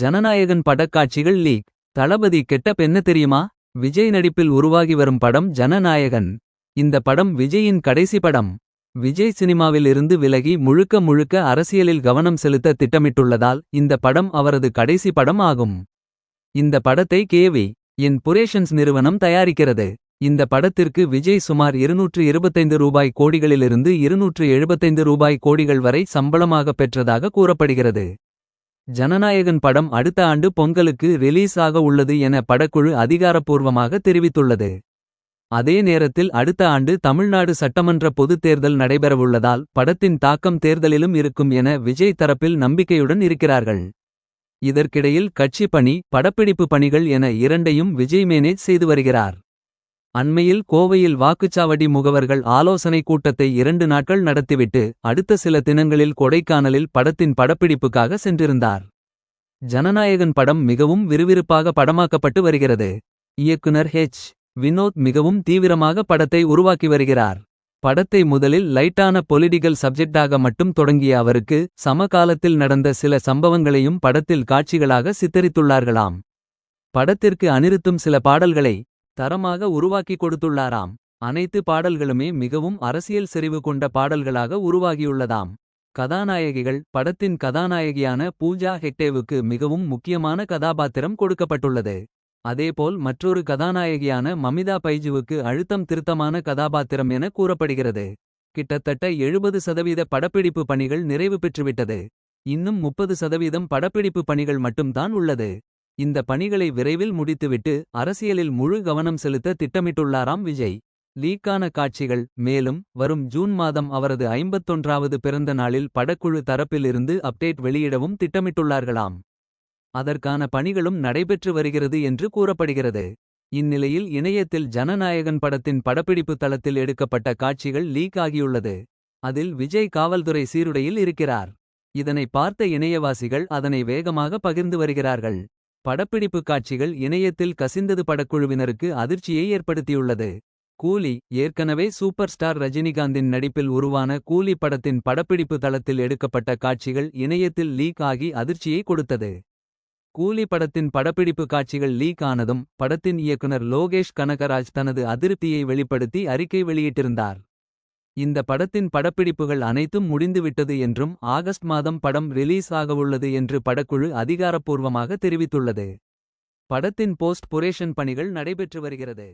ஜனநாயகன் படக்காட்சிகள் leak. Thalapathy getup என்ன தெரியுமா? விஜய் நடிப்பில் உருவாகி வரும் படம் ஜனநாயகன். இந்த படம் விஜயின் கடைசி படம். விஜய் சினிமாவில் இருந்து விலகி முழுக்க முழுக்க அரசியலில் கவனம் செலுத்த திட்டமிட்டுள்ளதால் இந்த படம் அவரது கடைசி படம் ஆகும். இந்த படத்தை கேவி என் புரேஷன்ஸ் நிறுவனம் தயாரிக்கிறது. இந்த படத்திற்கு விஜய் சுமார் இருநூற்று இருபத்தைந்து ரூபாய் கோடிகளிலிருந்து இருநூற்று எழுபத்தைந்து ரூபாய் கோடிகள் வரை சம்பளமாக பெற்றதாக கூறப்படுகிறது. ஜனநாயகன் படம் அடுத்த ஆண்டு பொங்கலுக்கு ரிலீஸ் ஆக உள்ளது என படக்குழு அதிகாரப்பூர்வமாக தெரிவித்துள்ளது. அதே நேரத்தில் அடுத்த ஆண்டு தமிழ்நாடு சட்டமன்ற பொதுத் தேர்தல் நடைபெறவுள்ளதால் படத்தின் தாக்கம் தேர்தலிலும் இருக்கும் என விஜய் தரப்பில் நம்பிக்கையுடன் இருக்கிறார்கள். இதற்கிடையில் கட்சி பணி படப்பிடிப்பு பணிகள் என இரண்டையும் விஜய் மேனேஜ் செய்து வருகிறார். அண்மையில் கோவையில் வாக்குச்சாவடி முகவர்கள் ஆலோசனை கூட்டத்தை இரண்டு நாட்கள் நடத்திவிட்டு அடுத்த சில தினங்களில் கொடைக்கானலில் படத்தின் படப்பிடிப்புக்காக சென்றிருந்தார். ஜனநாயகன் படம் மிகவும் விறுவிறுப்பாக படமாக்கப்பட்டு வருகிறது. இயக்குனர் ஹெச் வினோத் மிகவும் தீவிரமாக படத்தை உருவாக்கி வருகிறார். படத்தை முதலில் லைட்டான பொலிடிகல் சப்ஜெக்டாக மட்டும் தொடங்கிய அவருக்கு சமகாலத்தில் நடந்த சில சம்பவங்களையும் படத்தில் காட்சிகளாக சித்தரித்துள்ளார்களாம். படத்திற்கு அனிருத்தும் சில பாடல்களை தரமாக உருவாக்கி கொடுத்துள்ளாராம். அனைத்து பாடல்களுமே மிகவும் அரசியல் செறிவு கொண்ட பாடல்களாக உருவாகியுள்ளதாம். கதாநாயகிகள் படத்தின் கதாநாயகியான பூஜா ஹெக்டேவுக்கு மிகவும் முக்கியமான கதாபாத்திரம் கொடுக்கப்பட்டுள்ளது. அதேபோல் மற்றொரு கதாநாயகியான மமிதா பைஜுவுக்கு அழுத்தம் திருத்தமான கதாபாத்திரம் என கூறப்படுகிறது. கிட்டத்தட்ட எழுபது சதவீத படப்பிடிப்பு பணிகள் நிறைவு பெற்றுவிட்டது. இன்னும் முப்பது சதவீதம் படப்பிடிப்பு பணிகள் மட்டும்தான் உள்ளது. இந்த பணிகளை விரைவில் முடித்துவிட்டு அரசியலில் முழு கவனம் செலுத்த திட்டமிட்டுள்ளாராம் விஜய். லீக்கான காட்சிகள் மேலும் வரும் ஜூன் மாதம் அவரது ஐம்பத்தொன்றாவது பிறந்த நாளில் படக்குழு தரப்பிலிருந்து அப்டேட் வெளியிடவும் திட்டமிட்டுள்ளார்களாம். அதற்கான பணிகளும் நடைபெற்று வருகிறது என்று கூறப்படுகிறது. இந்நிலையில் இணையத்தில் ஜனநாயகன் படத்தின் படப்பிடிப்பு தளத்தில் எடுக்கப்பட்ட காட்சிகள் லீக் ஆகியுள்ளது. அதில் விஜய் காவல்துறை சீருடையில் இருக்கிறார். இதனை பார்த்த இணையவாசிகள் அதனை வேகமாக பகிர்ந்து வருகிறார்கள். படப்பிடிப்பு காட்சிகள் இணையத்தில் கசிந்தது படக்குழுவினருக்கு அதிர்ச்சியை ஏற்படுத்தியுள்ளது. கூலி ஏற்கனவே சூப்பர் ஸ்டார் ரஜினிகாந்தின் நடிப்பில் உருவான கூலி படத்தின் படப்பிடிப்பு தளத்தில் எடுக்கப்பட்ட காட்சிகள் இணையத்தில் லீக் ஆகி அதிர்ச்சியை கொடுத்தது. கூலி படத்தின் படப்பிடிப்பு காட்சிகள் லீக் ஆனதும் படத்தின் இயக்குனர் லோகேஷ் கனகராஜ் தனது அதிருப்தியை வெளிப்படுத்தி அறிக்கை வெளியிட்டிருந்தார். இந்த படத்தின் படப்பிடிப்புகள் அனைத்தும் முடிந்துவிட்டது என்றும் ஆகஸ்ட் மாதம் படம் ரிலீஸ் ஆகவுள்ளது என்று படக்குழு அதிகாரப்பூர்வமாக தெரிவித்துள்ளது. படத்தின் போஸ்ட் புரேஷன் பணிகள் நடைபெற்று வருகிறது.